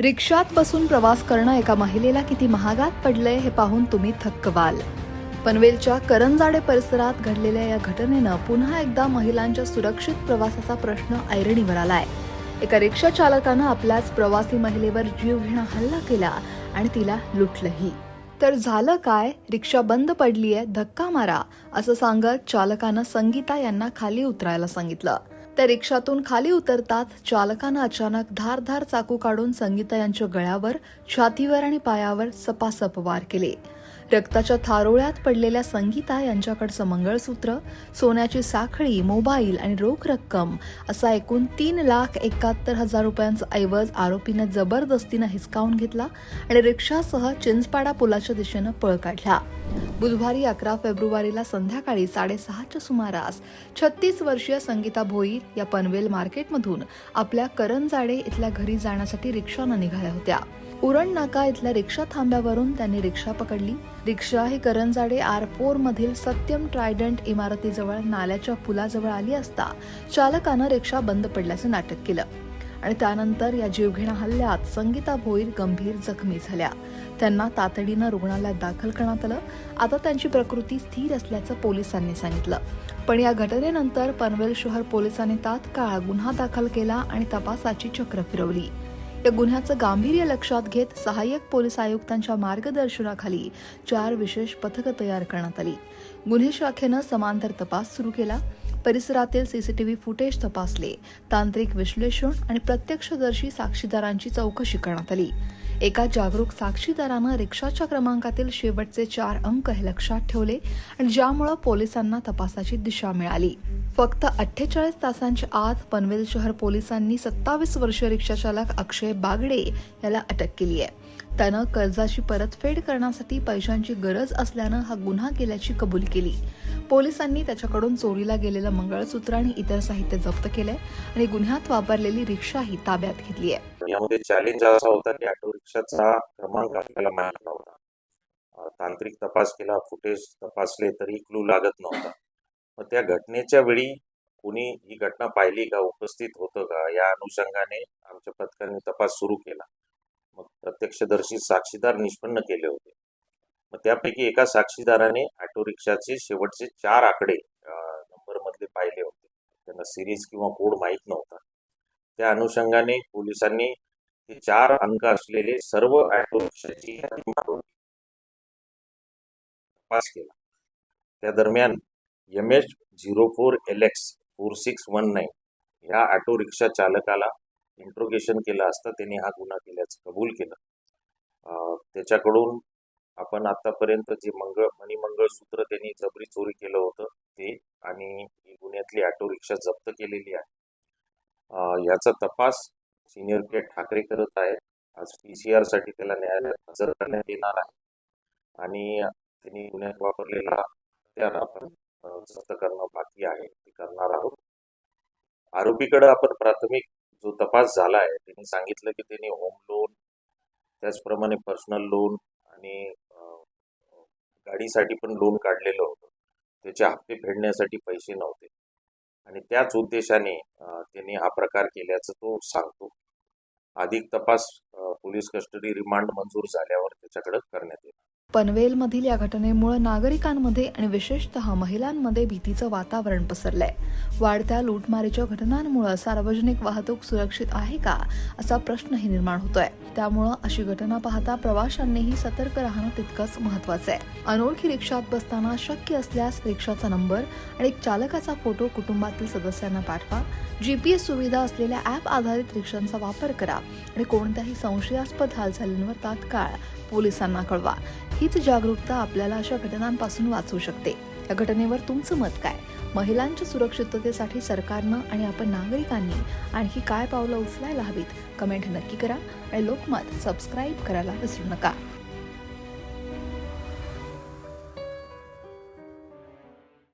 रिक्षात बसून प्रवास करणं एका महिलेला किती महागात पडलंय हे पाहून तुम्ही थक्क व्हाल पनवेलच्या करंजाडे परिसरात घडलेल्या या घटनेनं पुन्हा एकदा महिलांच्या सुरक्षित प्रवासाचा प्रश्न ऐरणीवर आलाय. एका रिक्षा चालकानं आपल्याच प्रवासी महिलेवर जीवघेणा हल्ला केला आणि तिला लुटलंही. तर झालं काय? रिक्षा बंद पडलीय धक्का मारा असं सांगत चालकानं संगीता यांना खाली उतरायला सांगितलं. त्या रिक्षातून खाली उतरतात. चालकानं अचानक धारधार चाकू काढून संगीता यांच्या गळ्यावर छातीवर आणि पायावर सपासप वार केले. रक्ताच्या थारोळ्यात पडलेल्या संगीता यांच्याकडचं मंगळसूत्र सोन्याची साखळी मोबाईल आणि रोख रक्कम असा एकूण तीन लाख एकाहत्तर हजार रुपयांचा ऐवज आरोपीनं जबरदस्तीनं हिसकावून घेतला आणि रिक्षासह चिंचपाडा पुलाच्या दिशेनं पळ काढला. बुधवारी अकरा फेब्रुवारीला संध्याकाळी साडेसहाच्या सुमारास छत्तीस वर्षीय संगीता भोईर या पनवेल मार्केटमधून आपल्या करंजाडे इथल्या घरी जाण्यासाठी रिक्षानं निघाल्या होत्या. उरण नाका इथल्या रिक्षा थांब्यावरून त्यांनी रिक्षा पकडली. रिक्षा ही करंजाडे आर फोर मधील सत्यम ट्रायडंट इमारतीजवळ नाल्याच्या पुलाजवळ आली असता चालकानं रिक्षा बंद पडल्याचं नाटक केलं. आणि त्यानंतर या जीवघेणा हल्ल्यात संगीता भोईर गंभीर जखमी झाल्या. त्यांना तातडीनं रुग्णालयात दाखल करण्यात आलं. आता त्यांची प्रकृती स्थिर असल्याचं पोलिसांनी सांगितलं. पण या घटनेनंतर पनवेल शहर पोलिसांनी तात्काळ गुन्हा दाखल केला आणि तपासाची चक्र फिरवली. या गुन्ह्याचं गांभीर्य लक्षात घेत सहाय्यक पोलीस आयुक्तांच्या मार्गदर्शनाखाली चार विशेष पथकं तयार करण्यात आली. गुन्हे शाखेनं समांतर तपास सुरू केला. परिसरातील सीसीटीव्ही फुटेज तपासले. तांत्रिक विश्लेषण आणि प्रत्यक्षदर्शी साक्षीदारांची चौकशी करण्यात आली. एका जागरूक साक्षीदारानं रिक्षाच्या क्रमांकातील शेवटचे चार अंक हे लक्षात ठेवले आणि ज्यामुळं पोलिसांना तपासाची दिशा मिळाली. फक्त अठ्ठेचाळीस तासांच्या आत पनवेल शहर पोलिसांनी सत्तावीस वर्षीय रिक्षाचालक अक्षय बागडे याला अटक केली आहे. त्यानं कर्जाची परतफेड करण्यासाठी पैशांची गरज असल्यानं हा गुन्हा केल्याची कबूल केली. पोलिसांनी त्याच्याकडून चोरीला गेलेलं मंगळसूत्र आणि इतर साहित्य जप्त केलंय आणि गुन्ह्यात वापरलेली रिक्षाही ताब्यात घेतली आहे. यामध्ये चॅलेंज असा होता की ऑटो रिक्षाचा क्रमांक आपल्याला माहीत नव्हता. तांत्रिक तपास केला फुटेज तपासले तरी क्लू लागत नव्हता. मग त्या घटनेच्या वेळी कुणी ही घटना पाहिली का उपस्थित होतं का या अनुषंगाने आमच्या पथकाने तपास सुरू केला. मग प्रत्यक्षदर्शी साक्षीदार निष्पन्न केले होते. त्यापैकी एका साक्षीदाराने ऑटो रिक्षाचे शेवटचे चार आकडे नंबरमधले पाहिले होते. त्यांना सिरीज किंवा कोड माहीत नव्हता. त्या अनुषंगाने पोलिसांनी हे चार अंक असलेले सर्व ऑटो रिक्षाची तपास केला. त्या दरम्यान M H zero four L X four six one nine ह्या ऑटो रिक्षा चालकाला इंट्रोगेशन केलं असता त्यांनी हा गुन्हा केल्याचं कबूल केलं. त्याच्याकडून आपण आतापर्यंत जे मंगळ मणिमंगळसूत्र त्यांनी जबरी चोरी केलं होतं ते आणि गुन्ह्यातली ऑटो रिक्षा जप्त केलेली आहे. याचा तपास सिनियर के ठाकरे करत आहेत. आज पी सी आरसाठी त्याला न्यायालयात हजर करण्यात येणार आहे. आणि त्यांनी गुन्ह्यात वापरलेला हत्यार आपण जप्त करणं बाकी आहे ते करणार आहोत. आरोपीकडे आपण प्राथमिक जो तपास झाला आहे त्यांनी सांगितलं की त्यांनी होम लोन त्याचप्रमाणे पर्सनल लोन आणि गाडीसाठी पण लोन काढलेलं होतं. त्याचे हप्ते फेडण्यासाठी पैसे नव्हते. आणि त्याच उद्देशाने त्याने त्यांनी हा प्रकार केल्याचं तो सांगतो. अधिक तपास पोलीस कस्टडी रिमांड मंजूर झाल्यावर त्याच्याकडे करण्यात येईल. पनवेलमधील या घटनेमुळे नागरिकांमध्ये आणि विशेषतः महिलांमध्ये भीतीचं वातावरण पसरलंय. वाढत्या लूटमारीच्या घटनांमुळे सार्वजनिक वाहतूक सुरक्षित आहे का असा प्रश्नही निर्माण होतोय. त्यामुळं अशी घटना पाहता प्रवाशांनीही सतर्क राहणं तितकंच महत्वाचं आहे. अनोळखी रिक्षात बसताना शक्य असल्यास रिक्षाचा नंबर आणि एक चालकाचा फोटो कुटुंबातील सदस्यांना पाठवा. जीपीएस सुविधा असलेल्या ॲप आधारित रिक्षांचा वापर करा आणि कोणत्याही संशयास्पद हालचालींवर तात्काळ पोलिसांना कळवा. हीच जागरूकता आपल्याला अशा घटनांपासून वाचवू शकते. या घटनेवर तुमचं मत काय? महिलांच्या सुरक्षिततेसाठी सरकारनं आणि आपण नागरिकांनी आणखी काय पावलं उचलायला हवीत? कमेंट नक्की करा आणि लोकमत सबस्क्राईब करायला विसरू नका.